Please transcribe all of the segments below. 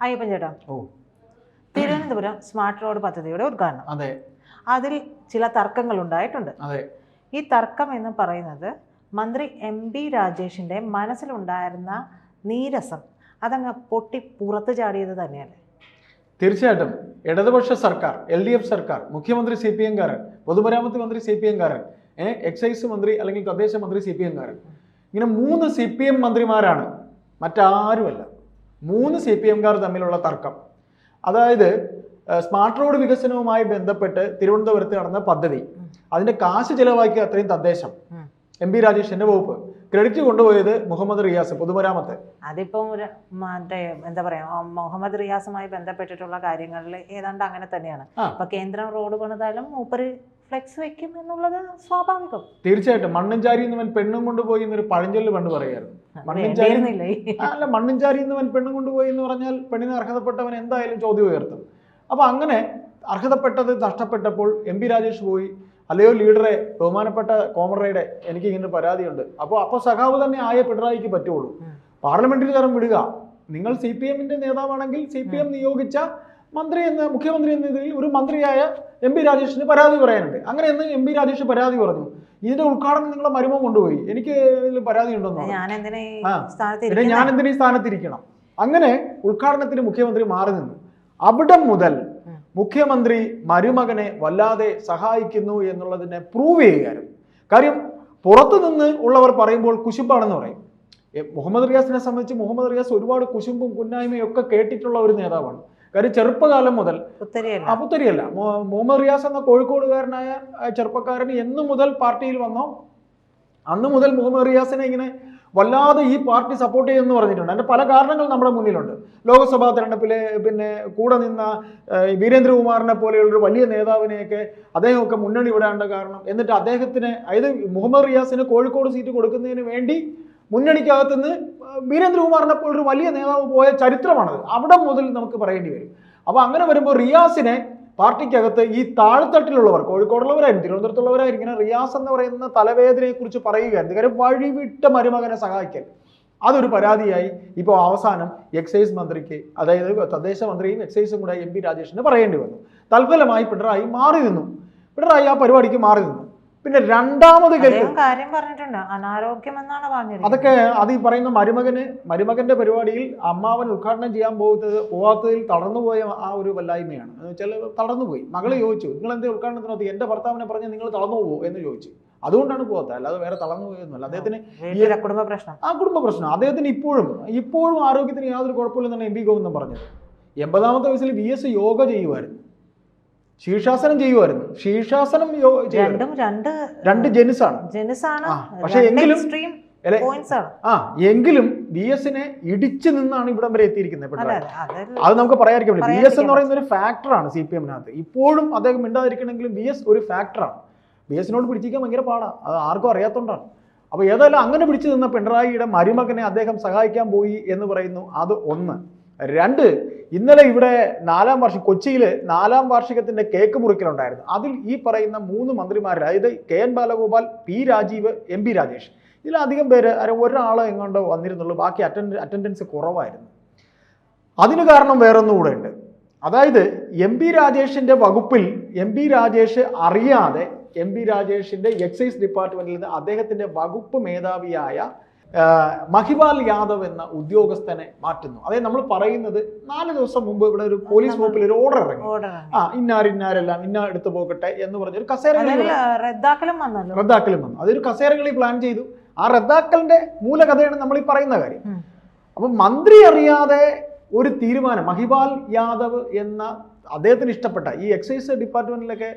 അയ്യപ്പൻ ചേട്ടാ. ഓ. Thiruvananthapuram smart road പദ്ധതിയുടെ ഉദ്ഘാടനം. അതെ. അതിൽ ചില തർക്കങ്ങൾ ഉണ്ടായിട്ടുണ്ട്. അതെ. ഈ തർക്കം എന്ന് പറയുന്നത് മന്ത്രി എം ബി രാജേഷിന്റെ മനസ്സിലുണ്ടായിരുന്ന നീരസം അതങ്ങ് പൊട്ടി പുറത്തു ചാടിയത് തന്നെയല്ലേ? തീർച്ചയായിട്ടും. ഇടതുപക്ഷ സർക്കാർ എൽ ഡി എഫ് സർക്കാർ മുഖ്യമന്ത്രി സി പി എംകാരൻ പൊതുമരാമത്ത് മന്ത്രി സി പി എംകാരൻ കാരൻ എക്സൈസ് മന്ത്രി അല്ലെങ്കിൽ തദ്ദേശ മന്ത്രി സി പി എംകാരൻ ഇങ്ങനെ മൂന്ന് സി പി എം മന്ത്രിമാരാണ്. മറ്റാരുമല്ല. മൂന്ന് സി പി എംകാർ തമ്മിലുള്ള തർക്കം. അതായത് സ്മാർട്ട് റോഡ് വികസനവുമായി ബന്ധപ്പെട്ട് തിരുവനന്തപുരത്ത് നടന്ന പദ്ധതി. അതിന്റെ കാശ് ചെലവാക്കിയ അത്രയും തദ്ദേശം. എം പി രാജേഷിന്റെ വകുപ്പ്. ക്രെഡിറ്റ് കൊണ്ടുപോയത് മുഹമ്മദ് റിയാസ് പൊതുമരാമത്ത്. അതിപ്പം മറ്റേ എന്താ പറയാ മുഹമ്മദ് റിയാസുമായി ബന്ധപ്പെട്ടിട്ടുള്ള കാര്യങ്ങളിൽ ഏതാണ്ട് അങ്ങനെ തന്നെയാണ്. അപ്പൊ കേന്ദ്രം റോഡ് പണിതാലും മൂപ്പര് ഫ്ലെക്സ് വെക്കും എന്നുള്ളത് സ്വാഭാവികം. തീർച്ചയായിട്ടും. മണ്ണും ചാരി എന്നവൻ പെണ്ണും കൊണ്ടുപോയി എന്നൊരു പഴഞ്ചൊല്ല് പണ്ട് പറയായിരുന്നു. മണ്ണും ചാരി വേണ്ടിയിരുന്നില്ല അല്ല മണ്ണും ചാരി എന്നവൻ പെണ്ണും കൊണ്ടുപോയി എന്ന് പറഞ്ഞാൽ പെണ്ണിന് അർഹതപ്പെട്ടവൻ എന്തായാലും ചോദ്യം ഉയർത്തും. അപ്പൊ അങ്ങനെ അർഹതപ്പെട്ടത് നഷ്ടപ്പെട്ടപ്പോൾ എം പി രാജേഷ് പോയി. അല്ലയോ ലീഡറെ ബഹുമാനപ്പെട്ട കോമറയുടെ എനിക്ക് ഇങ്ങനെ പരാതിയുണ്ട്. അപ്പോൾ അപ്പോൾ സഖാവ് തന്നെ ആയ പിണറായിക്ക് പറ്റുള്ളൂ. പാർലമെന്റിൽ തരം വിടുക. നിങ്ങൾ സി പി എമ്മിന്റെ നേതാവാണെങ്കിൽ സി പി എം നിയോഗിച്ച മന്ത്രി എന്ന മുഖ്യമന്ത്രി എന്ന ഇതിൽ ഒരു മന്ത്രിയായ എം പി രാജേഷിന് പരാതി പറയാനുണ്ട്. അങ്ങനെ എന്ന് എം പി രാജേഷ് പരാതി പറഞ്ഞു. ഇതിന്റെ ഉദ്ഘാടനം നിങ്ങളെ മരുമം കൊണ്ടുപോയി. എനിക്ക് ഇതിൽ പരാതി ഉണ്ടെന്ന് ആ. പിന്നെ ഞാൻ? എന്തിനീ സ്ഥാനത്തിരിക്കണം അങ്ങനെ ഉദ്ഘാടനത്തിന് മുഖ്യമന്ത്രി മാറി നിന്നു. അവിടം മുതൽ മുഖ്യമന്ത്രി മരുമകനെ വല്ലാതെ സഹായിക്കുന്നു എന്നുള്ളതിനെ പ്രൂവ് ചെയ്യുകയായിരുന്നു. കാര്യം പുറത്തു നിന്ന് ഉള്ളവർ പറയുമ്പോൾ കുശുമ്പാണെന്ന് പറയും. മുഹമ്മദ് റിയാസിനെ സംബന്ധിച്ച് മുഹമ്മദ് റിയാസ് ഒരുപാട് കുശുമ്പും കുന്നായ്മയും ഒക്കെ കേട്ടിട്ടുള്ള ഒരു നേതാവാണ്. കാര്യം ചെറുപ്പകാലം മുതൽ പുത്തരിയല്ല. മുഹമ്മദ് റിയാസ് എന്ന കോഴിക്കോടുകാരനായ ചെറുപ്പക്കാരൻ എന്നു മുതൽ പാർട്ടിയിൽ വന്നോ. അന്ന് മുതൽ മുഹമ്മദ് റിയാസിനെ ഇങ്ങനെ വല്ലാതെ ഈ പാർട്ടി സപ്പോർട്ട് ചെയ്യുമെന്ന് പറഞ്ഞിട്ടുണ്ട്. അതിന്റെ പല കാരണങ്ങൾ നമ്മുടെ മുന്നിലുണ്ട്. ലോക്സഭാ തെരഞ്ഞെടുപ്പിലെ പിന്നെ കൂടെ നിന്ന വീരേന്ദ്രകുമാറിനെ പോലെയുള്ളൊരു വലിയ നേതാവിനെയൊക്കെ അദ്ദേഹമൊക്കെ മുന്നണി വിടാണ്ട കാരണം എന്നിട്ട് അദ്ദേഹത്തിന് അതായത് മുഹമ്മദ് റിയാസിന് കോഴിക്കോട് സീറ്റ് കൊടുക്കുന്നതിന് വേണ്ടി മുന്നണിക്കകത്തുനിന്ന് വീരേന്ദ്രകുമാറിനെ പോലൊരു വലിയ നേതാവ് പോയ ചരിത്രമാണത്. അവിടെ മുതൽ നമുക്ക് പറയേണ്ടി വരും. അപ്പോൾ അങ്ങനെ വരുമ്പോൾ റിയാസിനെ പാർട്ടിക്കകത്ത് ഈ താഴ്ത്തട്ടിലുള്ളവർ കോഴിക്കോടുള്ളവരായിരുന്നു തിരുവനന്തപുരത്തുള്ളവരായിരുന്നു ഇങ്ങനെ റിയാസ് എന്ന് പറയുന്ന തലവേദനയെ കുറിച്ച് പറയുകയായിരുന്നു. കാര്യം വഴിവിട്ട മരുമകനെ സഹായിക്കൽ അതൊരു പരാതിയായി ഇപ്പോൾ അവസാനം എക്സൈസ് മന്ത്രിക്ക് അതായത് തദ്ദേശ മന്ത്രിയും എക്സൈസും കൂടെ എം പി രാജേഷിന് പറയേണ്ടി വന്നു. തൽഫലമായി പിണറായി മാറി നിന്നു. പിണറായി ആ പരിപാടിക്ക് മാറി നിന്നു. പിന്നെ രണ്ടാമത് കാര്യം പറഞ്ഞിട്ടുണ്ട്. അനാരോഗ്യം എന്നാണ് പറഞ്ഞത് അതൊക്കെ അത് ഈ പറയുന്ന മരുമകന് മരുമകന്റെ പരിപാടിയിൽ അമ്മാവൻ ഉദ്ഘാടനം ചെയ്യാൻ പോകുന്നത് പോവാത്തതിൽ തളർന്നുപോയ ആ ഒരു വല്ലായ്മയാണ്. എന്ന് വെച്ചാൽ തളർന്നുപോയി. മകൾ ചോദിച്ചു നിങ്ങൾ എന്തേ ഉദ്ഘാടനത്തിനകത്ത്? എന്റെ ഭർത്താവിനെ പറഞ്ഞ് നിങ്ങൾ തളർന്നു പോകുമോ എന്ന് ചോദിച്ചു. അതുകൊണ്ടാണ് പോകാത്തത് അല്ലാതെ വേറെ തളർന്നു പോയൊന്നുമല്ല അദ്ദേഹത്തിന് കുടുംബ പ്രശ്നം. ആ കുടുംബ പ്രശ്നം. അദ്ദേഹത്തിന് ഇപ്പോഴും ഇപ്പോഴും ആരോഗ്യത്തിന് യാതൊരു കുഴപ്പമില്ലെന്നാണ് എം പി ഗോവിന്ദൻ പറഞ്ഞത്. എൺപതാമത്തെ വയസ്സിൽ വി എസ് യോഗ ചെയ്യുമായിരുന്നു. ശീർഷാസനം ചെയ്യുമായിരുന്നു ശീർഷാസനം രണ്ടും രണ്ട് രണ്ട് ജെനിസാണ്. ജനുസാണ്. പക്ഷെ എങ്കിലും- ആ എങ്കിലും വി എസിനെ ഇടിച്ചു നിന്നാണ് ഇവിടം വരെ എത്തിയിരിക്കുന്നത് അതെ നമുക്ക് പറയാതിരിക്കാൻ പറ്റില്ല. വി എസ് എന്ന് പറയുന്ന ഒരു ഫാക്ടറാണ് സി പി എമ്മിനകത്ത്. ഇപ്പോഴും അദ്ദേഹം മിണ്ടാതിരിക്കണമെങ്കിലും വി എസ് ഒരു ഫാക്ടറാണ്. ബി എസിനോട് പിടിച്ചിരിക്കാൻ ഭയങ്കര പാടാണ് അത് ആർക്കും അറിയാത്തോണ്ടാണ്. അപ്പോൾ ഏതായാലും അങ്ങനെ പിടിച്ചു നിന്ന പിണറായിയുടെ മരുമകനെ അദ്ദേഹം സഹായിക്കാൻ പോയി എന്ന് പറയുന്നു. അത് ഒന്ന്. രണ്ട് ഇന്നലെ ഇവിടെ നാലാം വാർഷിക കൊച്ചിയിൽ നാലാം വാർഷികത്തിന്റെ കേക്ക് മുറിക്കലുണ്ടായിരുന്നു. അതിൽ ഈ പറയുന്ന മൂന്ന് മന്ത്രിമാർ അതായത് K N Balagopal P Rajeev M P Rajesh ഇതിലധികം പേര് ഒരാൾ എങ്ങാണ്ടോ വന്നിരുന്നുള്ളൂ. ബാക്കി അറ്റൻഡ് അറ്റൻഡൻസ് കുറവായിരുന്നു. അതിന് കാരണം വേറൊന്നും കൂടെ ഉണ്ട്. അതായത് എം പി രാജേഷിന്റെ വകുപ്പിൽ എം പി രാജേഷ് അറിയാതെ എം പി രാജേഷിന്റെ എക്സൈസ് ഡിപ്പാർട്ട്മെന്റിൽ നിന്ന് അദ്ദേഹത്തിന്റെ വകുപ്പ് മേധാവിയായ ആ, മഹിപാൽ യാദവ് എന്ന ഉദ്യോഗസ്ഥനെ മാറ്റുന്നു. അതായത് നമ്മൾ പറയുന്നത് നാല് ദിവസം മുമ്പ് ഇവിടെ ഒരു പോലീസ് വകുപ്പിൽ ഒരു ഓർഡർ ഇറങ്ങി. ആ ഇന്നാർ ഇന്നാരെല്ലാം ഇന്ന എടുത്തു പോകട്ടെ എന്ന് പറഞ്ഞൊരു കസേര അതിൽ റദ്ദാക്കലും വന്നു. അതൊരു കസേരകളി പ്ലാൻ ചെയ്തു. ആ റദ്ദാക്കലിന്റെ മൂലകഥയാണ് നമ്മൾ ഈ പറയുന്ന കാര്യം. അപ്പൊ മന്ത്രി അറിയാതെ ഒരു തീരുമാനം മഹിപാൽ യാദവ് എന്ന അദ്ദേഹത്തിന് ഇഷ്ടപ്പെട്ട ഈ എക്സൈസ് ഡിപ്പാർട്ട്മെന്റിലൊക്കെ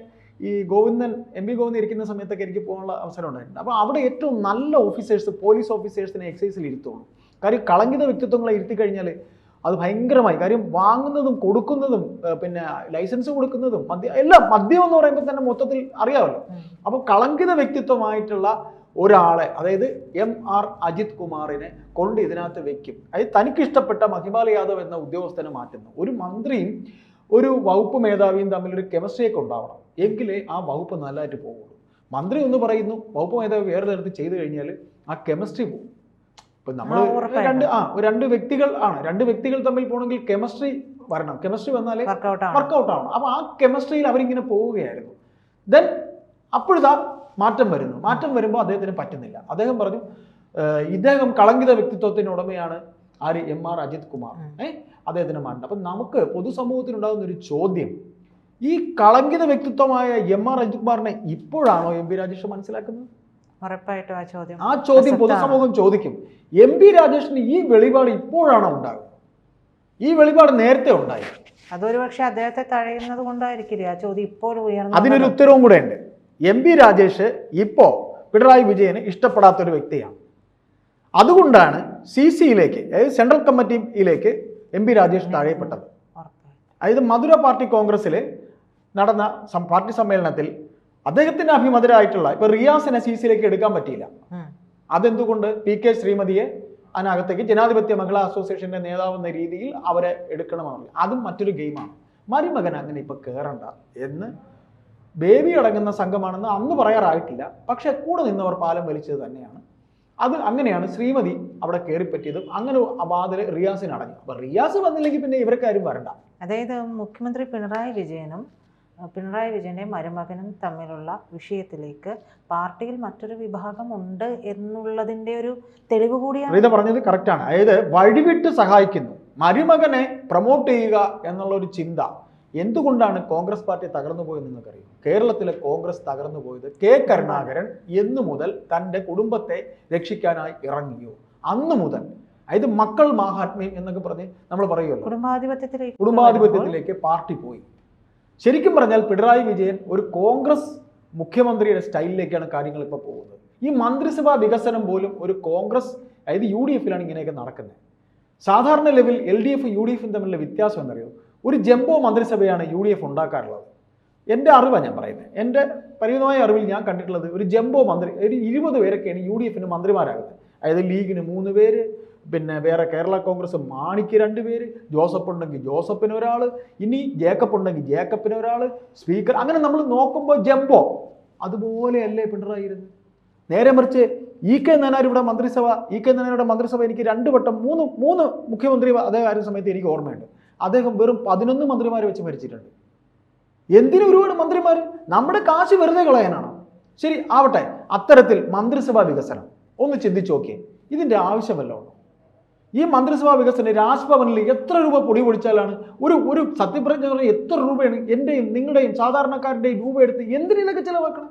ഈ ഗോവിന്ദൻ എം പി ഗോവിന്ദൻ ഇരിക്കുന്ന സമയത്തൊക്കെ എനിക്ക് പോകാനുള്ള അവസരം ഉണ്ടായിട്ടുണ്ട്. അപ്പോൾ അവിടെ ഏറ്റവും നല്ല ഓഫീസേഴ്സ് പോലീസ് ഓഫീസേഴ്സിനെ എക്സൈസിൽ ഇരുത്തുള്ളൂ. കാര്യം കളങ്കിത വ്യക്തിത്വങ്ങളെ ഇരുത്തി കഴിഞ്ഞാൽ അത് ഭയങ്കരമായി. കാര്യം വാങ്ങുന്നതും കൊടുക്കുന്നതും പിന്നെ ലൈസൻസ് കൊടുക്കുന്നതും മദ്യം എല്ലാം മദ്യം എന്ന് പറയുമ്പോൾ തന്നെ മൊത്തത്തിൽ അറിയാമല്ലോ. അപ്പോൾ കളങ്കിത വ്യക്തിത്വമായിട്ടുള്ള ഒരാളെ അതായത് എം ആർ അജിത് കുമാറിനെ കൊണ്ട് ഇതിനകത്ത് വെക്കും. അതായത് തനിക്കിഷ്ടപ്പെട്ട മഹിപാൽ യാദവ് എന്ന ഉദ്യോഗസ്ഥനെ മാറ്റുന്നു. ഒരു മന്ത്രിയും ഒരു വകുപ്പ് മേധാവിയും തമ്മിലൊരു കെമിസ്ട്രിയൊക്കെ ഉണ്ടാവണം. എങ്കിലേ ആ വകുപ്പ് നല്ലതായിട്ട് പോകുള്ളൂ. മന്ത്രി ഒന്ന് പറയുന്നു വകുപ്പ് മേധാവി വേറെ തരത്തിൽ ചെയ്തു കഴിഞ്ഞാൽ ആ കെമിസ്ട്രി പോകും. ഇപ്പം നമ്മൾ രണ്ട് ആ രണ്ട് വ്യക്തികൾ ആണ്. രണ്ട് വ്യക്തികൾ തമ്മിൽ പോകണമെങ്കിൽ കെമിസ്ട്രി വരണം. കെമിസ്ട്രി വന്നാലേ വർക്കൗട്ട് ആവണം. അപ്പം ആ കെമിസ്ട്രിയിൽ അവരിങ്ങനെ പോവുകയായിരുന്നു. ദെൻ അപ്പോഴിതാ മാറ്റം വരുന്നു. മാറ്റം വരുമ്പോൾ അദ്ദേഹത്തിന് പറ്റുന്നില്ല. അദ്ദേഹം പറഞ്ഞു ഇദ്ദേഹം കളങ്കിത വ്യക്തിത്വത്തിന് ഉടമയാണ് ആര്? M R Ajith Kumar. ഏഹ് അദ്ദേഹത്തിന് മാറ്റം. അപ്പം നമുക്ക് പൊതുസമൂഹത്തിനുണ്ടാകുന്ന ഒരു ചോദ്യം ഈ കളങ്കിത വ്യക്തിത്വമായ എം ആർ അജിത് കുമാറിനെ ഇപ്പോഴാണോ എം പി രാജേഷ് മനസ്സിലാക്കുന്നത്? ഉറപ്പായിട്ടും ആ ചോദ്യം ആ ചോദ്യം പൊതുസമൂഹം ചോദിക്കും. എം പി രാജേഷിന് ഈ വെളിപാട് ഇപ്പോഴാണോ ഉണ്ടാകും ഈ വെളിപാട് നേരത്തെ ഉണ്ടായി. അതൊരു പക്ഷേ അദ്ദേഹത്തെ തഴയുന്നത് കൊണ്ടായിരിക്കില്ല? ആ ചോദ്യം ഇപ്പോൾ ഉയർന്നു അതിനൊരു ഉത്തരവും കൂടെ ഉണ്ട്. എം പി രാജേഷ് ഇപ്പോ പിണറായി വിജയന് ഇഷ്ടപ്പെടാത്ത ഒരു വ്യക്തിയാണ്. അതുകൊണ്ടാണ് സി സിയിലേക്ക് അതായത് സെൻട്രൽ കമ്മിറ്റിയിലേക്ക് എം പി രാജേഷ് തഴയപ്പെട്ടത് അതായത് മധുര പാർട്ടി കോൺഗ്രസ്സിൽ നടന്ന സം- പാർട്ടി സമ്മേളനത്തിൽ അദ്ദേഹത്തിന്റെ അഭിമതരായിട്ടുള്ള ഇപ്പൊ റിയാസിനെ സി സിയിലേക്ക് എടുക്കാൻ പറ്റിയില്ല. അതെന്തുകൊണ്ട്? പി കെ ശ്രീമതിയെ അതിനകത്തേക്ക് ജനാധിപത്യ മഹിളാ അസോസിയേഷന്റെ നേതാവെന്ന രീതിയിൽ അവരെ എടുക്കണമെന്നില്ല. അതും മറ്റൊരു ഗെയിമാണ്. മരുമകൻ അങ്ങനെ ഇപ്പൊ കയറണ്ട എന്ന് ബേബി അടങ്ങുന്ന സംഘമാണെന്ന് അന്ന് പറയാറായിട്ടില്ല. പക്ഷെ കൂടെ നിന്നവർ പാലം വലിച്ചത് തന്നെയാണ്. അത് അങ്ങനെയാണ് ശ്രീമതി അവിടെ കയറിപ്പറ്റിയതും അങ്ങനെ വാതിൽ റിയാസിന് അടങ്ങി അപ്പൊ റിയാസ് വന്നില്ലെങ്കിൽ പിന്നെ ഇവർക്കാരും വരണ്ട. അതായത് മുഖ്യമന്ത്രി പിണറായി വിജയനും പിണറായി വിജയന്റെ മരുമകനും തമ്മിലുള്ള വിഷയത്തിലേക്ക് പാർട്ടിയിൽ മറ്റൊരു വിഭാഗം ഉണ്ട് എന്നുള്ളതിന്റെ ഒരു തെളിവ് കൂടിയാണ്. പറഞ്ഞത് പറഞ്ഞത് കറക്റ്റാണ് അതായത് വഴിവിട്ട് സഹായിക്കുന്നു. മരുമകനെ പ്രൊമോട്ട് ചെയ്യുക എന്നുള്ള ഒരു ചിന്ത എന്തുകൊണ്ടാണ് കോൺഗ്രസ് പാർട്ടി തകർന്നു പോയത് നിങ്ങൾക്കറിയാം? കേരളത്തിലെ കോൺഗ്രസ് തകർന്നു പോയത് കെ കരുണാകരൻ എന്നു മുതൽ തന്റെ കുടുംബത്തെ രക്ഷിക്കാനായി ഇറങ്ങിയോ? അന്നു മുതൽ. അതായത് മക്കൾ മഹാത്മ്യം എന്നൊക്കെ പറഞ്ഞ് നമ്മൾ പറയുമല്ലോ. കുടുംബാധിപത്യത്തിലേക്ക് കുടുംബാധിപത്യത്തിലേക്ക് പാർട്ടി പോയി. ശരിക്കും പറഞ്ഞാൽ പിണറായി വിജയൻ ഒരു കോൺഗ്രസ് മുഖ്യമന്ത്രിയുടെ സ്റ്റൈലിലേക്കാണ് കാര്യങ്ങൾ ഇപ്പോൾ പോകുന്നത്. ഈ മന്ത്രിസഭാ വികസനം പോലും ഒരു കോൺഗ്രസ് അതായത് യു ഡി എഫിലാണ് ഇങ്ങനെയൊക്കെ നടക്കുന്നത്. സാധാരണ level L D F U D എഫും തമ്മിലുള്ള വ്യത്യാസം എന്നറിയോ ഒരു ജംബോ മന്ത്രിസഭയാണ് യു ഡി എഫ് ഉണ്ടാക്കാറുള്ളത്. എന്റെ അറിവാണ് ഞാൻ പറയുന്നത്. എന്റെ പരിമിതമായ അറിവിൽ ഞാൻ കണ്ടിട്ടുള്ളത് ഒരു ജംബോ മന്ത്രി ഒരു ഇരുപത് പേരൊക്കെയാണ് യു ഡി എഫിന് മന്ത്രിമാരാകുന്നത്. അതായത് ലീഗിന് മൂന്ന് പേര് പിന്നെ വേറെ കേരള കോൺഗ്രസ് മാണിക്ക് രണ്ട് പേര് ജോസഫ് ഉണ്ടെങ്കിൽ ജോസഫിന് ഒരാൾ ഇനി ജേക്കബ് ഉണ്ടെങ്കിൽ ജേക്കബിന് ഒരാൾ സ്പീക്കർ അങ്ങനെ നമ്മൾ നോക്കുമ്പോൾ ജംബോ. അതുപോലെയല്ലേ പിണറായി നേരെ മറിച്ച് ഇ കെ നായനാർ ഇവിടെ മന്ത്രിസഭ ഇ കെ നായനാരുടെ മന്ത്രിസഭ എനിക്ക് രണ്ട് വട്ടം മൂന്ന് മൂന്ന് മുഖ്യമന്ത്രി അതേ ആയിരുന്ന സമയത്ത് എനിക്ക് ഓർമ്മയുണ്ട്. അദ്ദേഹം വെറും പതിനൊന്ന് മന്ത്രിമാരെ വെച്ച് മരിച്ചിട്ടുണ്ട് എന്തിനു ഒരുപാട് മന്ത്രിമാർ? നമ്മുടെ കാശ് വെറുതെ കളയാനാണ്? ശരി ആവട്ടെ. അത്തരത്തിൽ മന്ത്രിസഭാ വികസനം. ഒന്ന് ചിന്തിച്ചു നോക്കിയേ. ഇതിന്റെ ആവശ്യമല്ല ഈ മന്ത്രിസഭാ വികസനം രാജ്ഭവനിൽ എത്ര രൂപ പൊടി പൊടിച്ചാലാണ്? ഒരു ഒരു സത്യപ്രതിജ്ഞ എത്ര രൂപയാണ് എന്റെയും നിങ്ങളുടെയും സാധാരണക്കാരുടെയും രൂപ എടുത്ത് എന്തിനൊക്കെ ചിലവാക്കണം?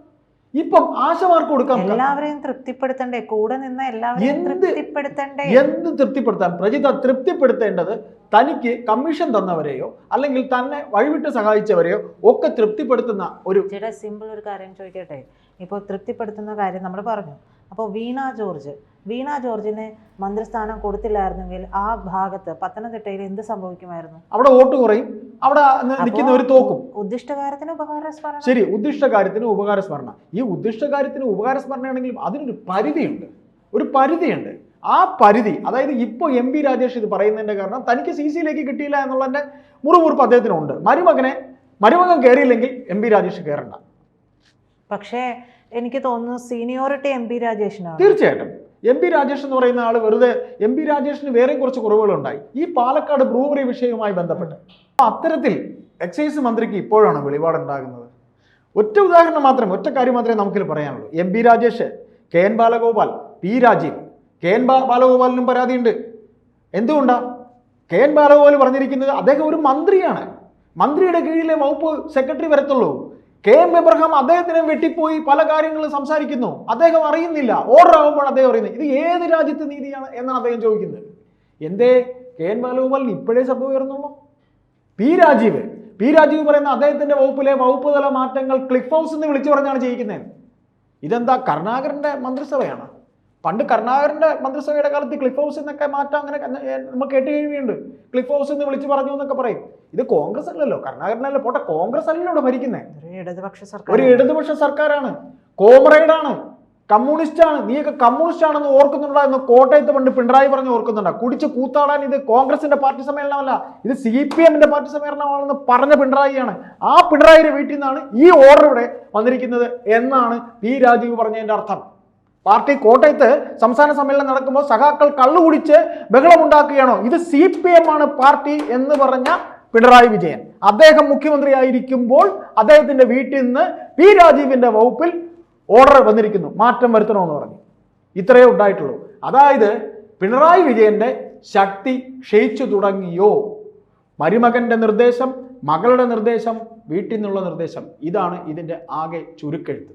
ഇപ്പം ആശമാർക്ക് കൊടുക്കാം എല്ലാവരെയും തൃപ്തിപ്പെടുത്തണ്ടേ? കൂടെ നിന്ന് എല്ലാവരെയും എന്ത് തൃപ്തിപ്പെടുത്തണ്ടേ? എന്ത് തൃപ്തിപ്പെടുത്താൻ? പ്രജിത തൃപ്തിപ്പെടുത്തേണ്ടത് തനിക്ക് കമ്മീഷൻ തന്നവരെയോ അല്ലെങ്കിൽ തന്നെ വഴിവിട്ട് സഹായിച്ചവരെയോ ഒക്കെ തൃപ്തിപ്പെടുത്തുന്ന ഒരു ചേട്ടാ സിമ്പിൾ ഒരു കാര്യം ചോദിക്കട്ടെ? ഇപ്പോൾ തൃപ്തിപ്പെടുത്തുന്ന കാര്യം നമ്മൾ പറഞ്ഞു. അപ്പോൾ വീണ ജോർജ് വീണ ജോർജിന് മന്ത്രിസ്ഥാനം കൊടുത്തില്ലായിരുന്നെങ്കിൽ ആ ഭാഗത്ത് പത്തനംതിട്ടയിൽ എന്ത് സംഭവിക്കുമായിരുന്നു? അവിടെ വോട്ട് കുറയും. അവിടെ നിൽക്കുന്ന ഒരു തോക്കും. ഉദ്ദിഷ്ടകാര്യത്തിന് ഉപകാരസ്മരണം ശരി ഉദ്ദിഷ്ടകാര്യത്തിന് ഉപകാരസ്മരണ ഈ ഉദ്ദിഷ്ടകാര്യത്തിന് ഉപകാരസ്മരണയാണെങ്കിലും അതിനൊരു പരിധിയുണ്ട്. ഒരു പരിധിയുണ്ട്. ആ പരിധി അതായത് ഇപ്പോൾ എം പി രാജേഷ് ഇത് പറയുന്നതിന്റെ കാരണം തനിക്ക് സി സിയിലേക്ക് കിട്ടിയില്ല എന്നുള്ളതിന്റെ മുറിവുറുപ്പ് അദ്ദേഹത്തിനുണ്ട്. മരുമകനെ മരുമകൻ കയറിയില്ലെങ്കിൽ എം പി രാജേഷ് കയറണ്ട. പക്ഷേ എനിക്ക് തോന്നുന്നു സീനിയോറിറ്റി എം പി രാജേഷിനാണ്. തീർച്ചയായിട്ടും. എം പി രാജേഷ് എന്ന് പറയുന്ന ആൾ വെറുതെ എം പി രാജേഷിന് വേറെയും കുറച്ച് കുറവുകളുണ്ടായി. ഈ പാലക്കാട് ബ്രൂവറി വിഷയവുമായി ബന്ധപ്പെട്ട്. അപ്പൊ അത്തരത്തിൽ എക്സൈസ് മന്ത്രിക്ക് ഇപ്പോഴാണ് വെളിപാടുണ്ടാകുന്നത്? ഒറ്റ ഉദാഹരണം മാത്രം ഒറ്റ കാര്യം മാത്രമേ നമുക്കിത് പറയാനുള്ളൂ. M P Rajesh K N Balagopal P Rajeev K N ബാലഗോപാലിനും പരാതിയുണ്ട്. എന്തുകൊണ്ടാ? കെ എൻ ബാലഗോപാൽ പറഞ്ഞിരിക്കുന്നത് അദ്ദേഹം ഒരു മന്ത്രിയാണ്. മന്ത്രിയുടെ കീഴിലെ വകുപ്പ് സെക്രട്ടറി വരത്തുള്ളൂ. കെ എം എബ്രഹാം അദ്ദേഹത്തിനെ വെട്ടിപ്പോയി പല കാര്യങ്ങളും സംസാരിക്കുന്നു. അദ്ദേഹം അറിയുന്നില്ല. ഓർഡർ ആകുമ്പോൾ അദ്ദേഹം അറിയുന്നത്. ഇത് ഏത് രാജ്യത്തെ നീതിയാണ് എന്നാണ് അദ്ദേഹം ചോദിക്കുന്നത്. എന്തേ? കെ എൻ ബാലഗോപാലിന് ഇപ്പോഴേ ശബ്ദം ഉയർന്നുള്ളൂ. പി രാജീവ്. പി രാജീവ് പറയുന്ന അദ്ദേഹത്തിന്റെ വകുപ്പിലെ വകുപ്പ് തല മാറ്റങ്ങൾ ക്ലിഫ് ഹൗസ് എന്ന് വിളിച്ചു പറഞ്ഞാണ് ചെയ്യിക്കുന്നത്. ഇതെന്താ കരുണാകരന്റെ മന്ത്രിസഭയാണ്? പണ്ട് കരുണാകരന്റെ മന്ത്രിസഭയുടെ കാലത്ത് ക്ലിഫ് ഹൗസ് എന്നൊക്കെ മാറ്റം അങ്ങനെ നമ്മൾ കേട്ട് കഴിയുന്നുണ്ട് ക്ലിഫ് ഹൗസ് എന്ന് വിളിച്ചു പറഞ്ഞു എന്നൊക്കെ പറയും. ഇത് കോൺഗ്രസ് അല്ലല്ലോ കർണാകരനല്ലോ പോട്ടെ കോൺഗ്രസ് അല്ലല്ലോ ഇവിടെ ഭരിക്കുന്നത് ഒരു ഇടതുപക്ഷ ഒരു കോമ്രേഡ് സർക്കാരാണ്. കോമ്രേഡാണ് കമ്മ്യൂണിസ്റ്റ് ആണ് നീയൊക്കെ കമ്മ്യൂണിസ്റ്റ് ആണെന്ന് ഓർക്കുന്നുണ്ടോ എന്ന് കോട്ടയത്ത് പണ്ട് പിണറായി പറഞ്ഞ് ഓർക്കുന്നുണ്ടോ? കുടിച്ച് കൂത്താടാൻ ഇത് കോൺഗ്രസിന്റെ പാർട്ടി സമ്മേളനമല്ല ഇത് സി പി എമ്മിന്റെ പാർട്ടി സമ്മേളനമാണെന്ന് പറഞ്ഞ പിണറായിയാണ്. ആ പിണറായിയുടെ വീട്ടിൽ നിന്നാണ് ഈ ഓർഡർ ഇവിടെ വന്നിരിക്കുന്നത് എന്നാണ് പി രാജീവ് പറഞ്ഞതിന്റെ അർത്ഥം. പാർട്ടി കോട്ടയത്ത് സംസ്ഥാന സമ്മേളനം നടക്കുമ്പോൾ സഖാക്കൾ കള്ളുകുടിച്ച് ബഹളമുണ്ടാക്കുകയാണോ? ഇത് സി പി എം ആണ് പാർട്ടി എന്ന് പറഞ്ഞ പിണറായി വിജയൻ. അദ്ദേഹം മുഖ്യമന്ത്രിയായിരിക്കുമ്പോൾ അദ്ദേഹത്തിന്റെ വീട്ടിൽ നിന്ന് പി രാജീവിന്റെ വകുപ്പിൽ ഓർഡർ വന്നിരിക്കുന്നു. മാറ്റം വരുത്തണമെന്ന് പറഞ്ഞു. ഇത്രയേ ഉണ്ടായിട്ടുള്ളൂ. അതായത് പിണറായി വിജയന്റെ ശക്തി ക്ഷയിച്ചു തുടങ്ങിയോ? മരുമകന്റെ നിർദ്ദേശം മകളുടെ നിർദ്ദേശം വീട്ടിൽ നിന്നുള്ള നിർദ്ദേശം ഇതാണ് ഇതിന്റെ ആകെ ചുരുക്കെഴുത്ത്.